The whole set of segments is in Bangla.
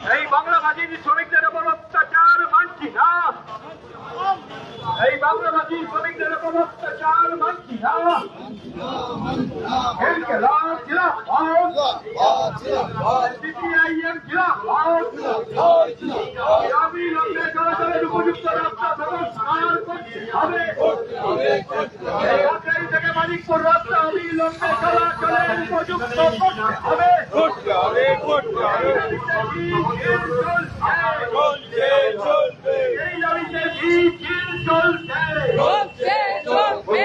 এই বাংলা ভাষীর শ্রমিকদের উপর অত্যাচার, মানছি না। এই বাংলা ভাষীর শ্রমিকদের উপর অত্যাচার, মানছি না। উপযুক্ত রাস্তা চলাচলের উপযুক্ত হবে করতে হবে করতে হবে চলছে চলবে এই দাবিতে মিছিল চলছে চলছে চলবে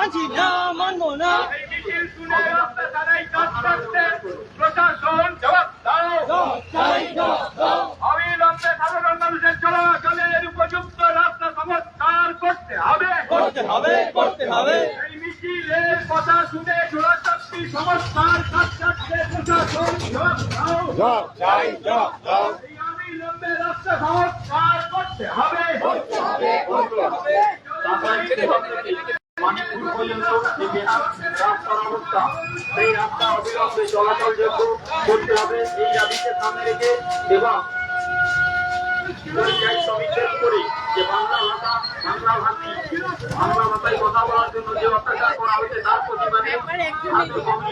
মানছি না মানবো না। রাস্তা করতে সাধারণ মানুষের উপযুক্ত রাস্তা সংস্কার করতে হবে করতে হবে। করতে হবে এই মিছিলের কথা শুনে সংস্কার কাজ করতে প্রশাসন জবাব দাও চাই জবাব দাও অবিলম্বে রাস্তা সংস্কার করতে হবে। পর্যন্ত রাস্তা অবিলম্বে চলাচলযোগ্য করতে হবে এই দাবিকে সামনে রেখে এবং পরিযায়ী শ্রমিকদের উপরে যে বাংলা ভাষা বাংলা ভাষী বাংলা ভাষায় কথা বলার জন্য যে অত্যাচার করা হয়েছে তার প্রতিবাদে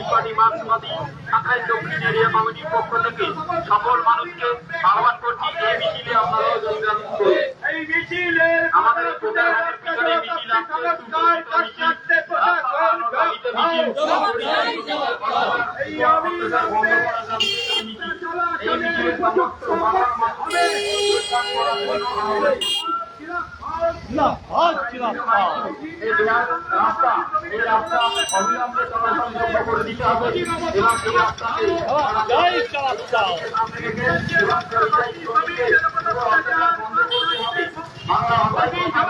পার্টি মার্ক্সবাদী শাখায় দক্ষিণ এরিয়া পক্ষ থেকে সকল মানুষকে আহ্বান করছি এই মিছিলে আপনারাও যোগদান করুন রাস্তা এই রাস্তা অবিলম্বে চলাচলযোগ্য করে দিতে হবে এবং এই রাস্তাকে সামনে রেখে এবং পরিযায়ী শ্রমিকদের উপর অত্যাচার বন্ধ করতে হবে বাংলা ভাষায় কথা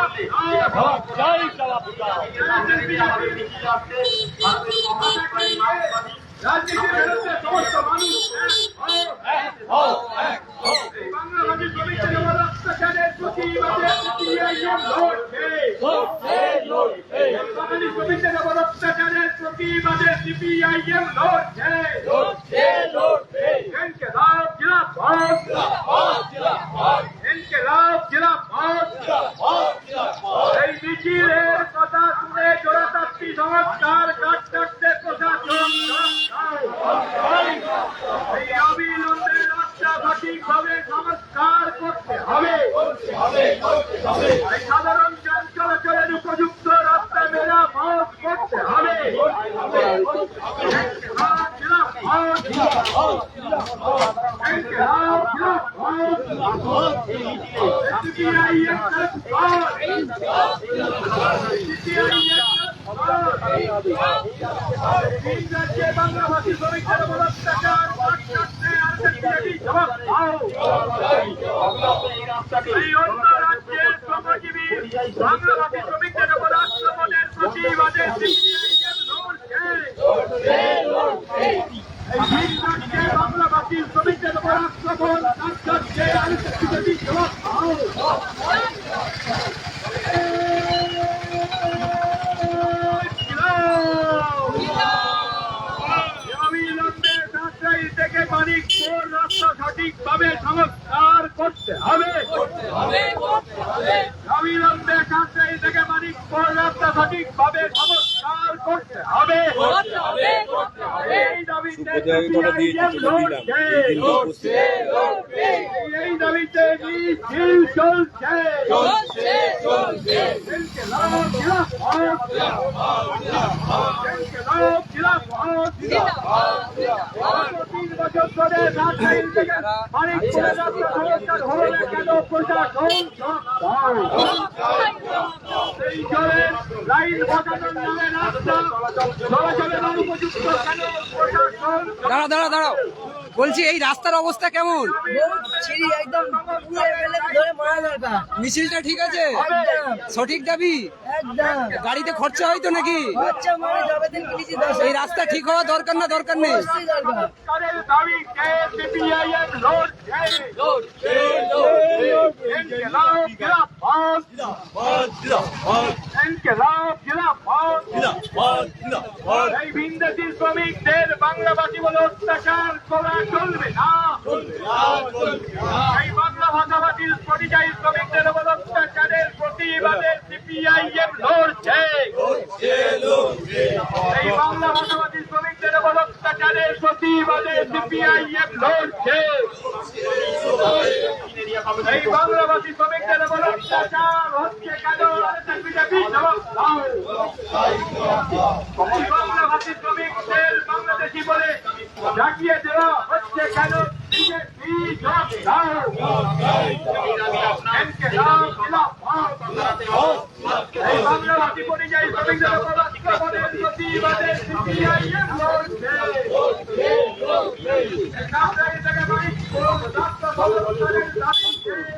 বলতে সামনে রেখে আমাদের মিছিল আসছে ভারতের কমিউনিস্ট পার্টি মার্ক্সবাদী রাজনীতির বিরুদ্ধে সমস্ত মানুষ এক হও। এই বাংলাভাষী শ্রমিকদের উপর অত্যাচারের প্রতিবাদে সিপিআইএম লড়ছে। বাঙালি শ্রমিকদের উপর অত্যাচারের প্রতিবাদে সিপিআইএম লড়ছে। ইনকিলাব জিন্দাবাদ। ইনকিলাব জিন্দাবাদ। এই মিছিলের কথা শুনে জোড়াতাত্ত্বী সংস্কার কাজ প্রশাসন এই অবিলম্বে রাস্তা সঠিকভাবে সংস্কার করতে হবে। এই সাধারণ যান চলাচলের উপযুক্ত রাস্তা মেরামত করতে হবে। ইনকিলাব জিন্দাবাদ। ইনকিলাব জিন্দাবাদ। সিপিআইএম জিন্দাবাদ। ইংরেজি বাংলাভাষী শ্রমিকদের উপর জবাব দাও এই অন্য রাজ্যের শ্রমজীবী বাংলাভাষী শ্রমিকদের উপর আক্রমণের প্রতিবাদে এই ভিন রাজ্যে বাংলাভাষী শ্রমিকদের উপর সঠিকভাবে সংস্কার করতে হবে অবিলম্বে রাজশাহী থেকে মানিকপুর রাস্তা সঠিকভাবে সংস্কার করতে হবে এই দাবিতে দাবিতে মিছিল চলছে। জিন্দাবাদ। ইনকিলাব তিন বছর ধরে রাজশাহী থেকে মানিকপুরের রাস্তা সংস্কার হলো না কেন প্রশাসন এই জলে লাইন বসানোর নামে রাস্তা চলাচলের অনুপযুক্ত কেন প্রশাসন দাঁড়া দাঁড়া দাঁড়াও। বলছি এই রাস্তার অবস্থা কেমন? একদম মিছিলটা ঠিক আছে? সঠিক দাবি? গাড়িতে খরচা হয় তো নাকি? মানে যাবে দিন কিনেছি দশ এই রাস্তা ঠিক হওয়া দরকার না দরকার নেই? ইনকিলাব এই ভিনদেশি শ্রমিকদের বাংলাভাষী বলে অত্যাচার করা চলবে না। এই বাংলা ভাষাভাষীর পরিযায়ী শ্রমিকদের বলে অত্যাচারের প্রতিবাদে সিপিআইএম লড়ছে এই বাংলা ভাষাভাষী শ্রমিকদের বলে অত্যাচারের প্রতিবাদে সিপিআইএম লড়ছে এই বাংলাভাষী শ্রমিকদের বলে অত্যাচার হচ্ছে কেন বিজেপি জবাব দাও এই বাংলাভাষী শ্রমিকদের বাংলাদেশি বলে ডাকিয়ে হচ্ছে কেন বাংলাভাষী পরিযায়ী শ্রমিকদের প্রতিবাদে সিপিআইএম লড়ছে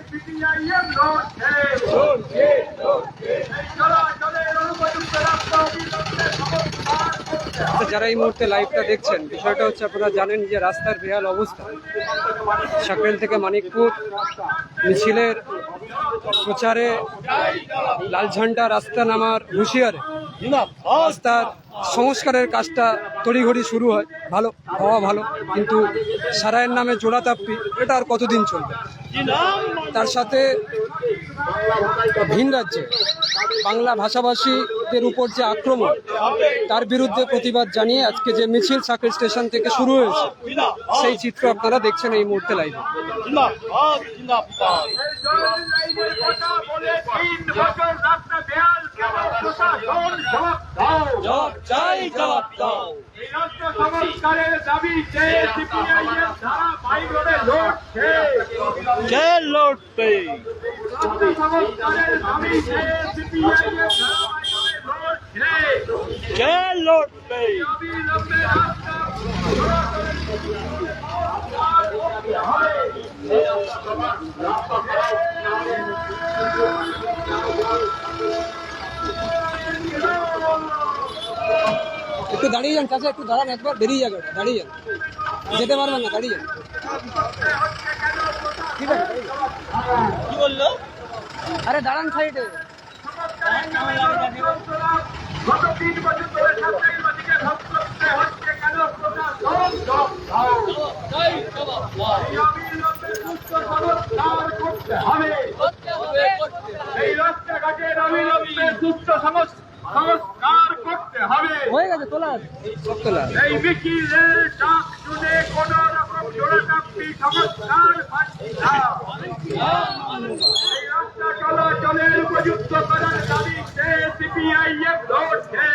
সিপিআইএম লড়ছে যারা এই মুহূর্তে লাইভটা দেখছেন, বিষয়টা হচ্ছে আপনারা জানেন যে রাস্তার বেহাল অবস্থা। সাকরেল থেকে মানিকপুর, মিছিলের প্রচারে লাল ঝান্ডা রাস্তা নামার হুঁশিয়ারে রাস্তার সংস্কারের কাজটা তড়িঘড়ি শুরু হয়। ভালো, হওয়া ভালো, কিন্তু সারায়ের নামে জোড়াতাপ্পি, এটা আর কতদিন চলবে? তার সাথে ভিন রাজ্যে বাংলা ভাষাভাষীদের উপর যে আক্রমণ তার বিরুদ্ধে প্রতিবাদ জানিয়ে আজকে যে মিছিল সাকের স্টেশন থেকে শুরু হয়েছে সেই চিত্র আপনারা দেখছেন এই মুহূর্তে লাইভে এই জলের লাইনের কথা বলে তিন বছর রাস্তা দেয়াল কেন প্রশাসন জবাব দাও জবাব চাই জবাব দাও এই রাস্তা সংস্কারের দাবি কে লড়বে একটু দাঁড়িয়ে যান চাচা একটু দাঁড়ান একবার বেরিয়ে যাবেন দাঁড়িয়ে যান যেতে পারবেন না দাঁড়িয়ে যান কি বলল আরে দাঁড়ান সাইডে গত তিন বছর ধরে ছাত্রীবাদীকে হচ্ছে কেন এই সুস্থ সংস্কার করতে হবে হয়ে গেছে তোলা এই ডাক শুনে কোন জোড়াটাপ্পি সংস্কার উপযুক্ত করার দাবিতে সিপিআইএম লড়ছে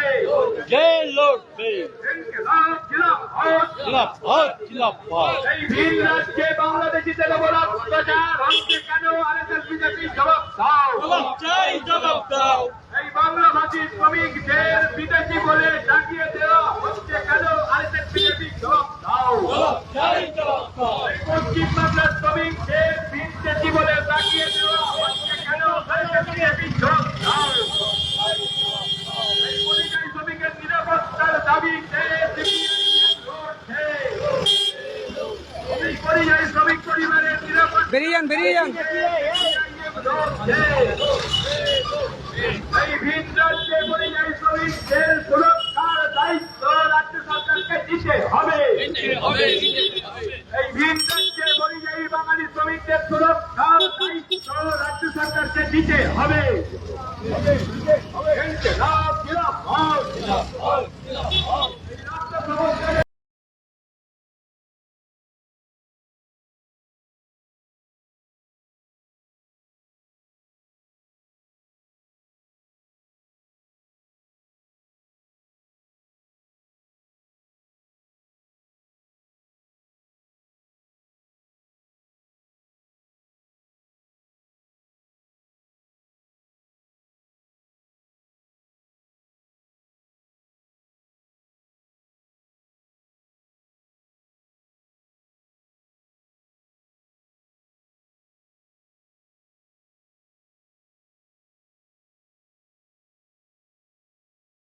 খিলাফত এই ভিন রাজ্যে বাংলাদেশিদের অত্যাচার হচ্ছে কেন আরএসএস বিজেপি জবাব দাও জবাব চাই জবাব দাও এই বাংলাভাষী শ্রমিকদের বিদেশি বলে ডাকিয়ে দেওয়া হচ্ছে কেন আরএসএস বিজেপি জবাব দাও জবাব চাই জবাব দাও এই পশ্চিম বাংলার শ্রমিকদের বিদেশি বলে ডাকিয়ে দেওয়া হচ্ছে কেন আরএসএস বিজেপি জবাব দাও এই পরিযায়ী শ্রমিকের নিরাপত্তার দাবিতে CPIM লড়ছে। এই পরিযায়ী শ্রমিক পরিবারের নিরাপত্তা বেরিয়ে যান বেরিয়ে যান এই ভিন রাজ্যে পরিযায়ী শ্রমিকদের সুরক্ষার দায়িত্ব রাজ্য সরকারকে দিতে হবে এই ভিন রাজ্যে পরিযায়ী বাঙালি শ্রমিকদের রাজ্য সরকারকে দিতে হবে।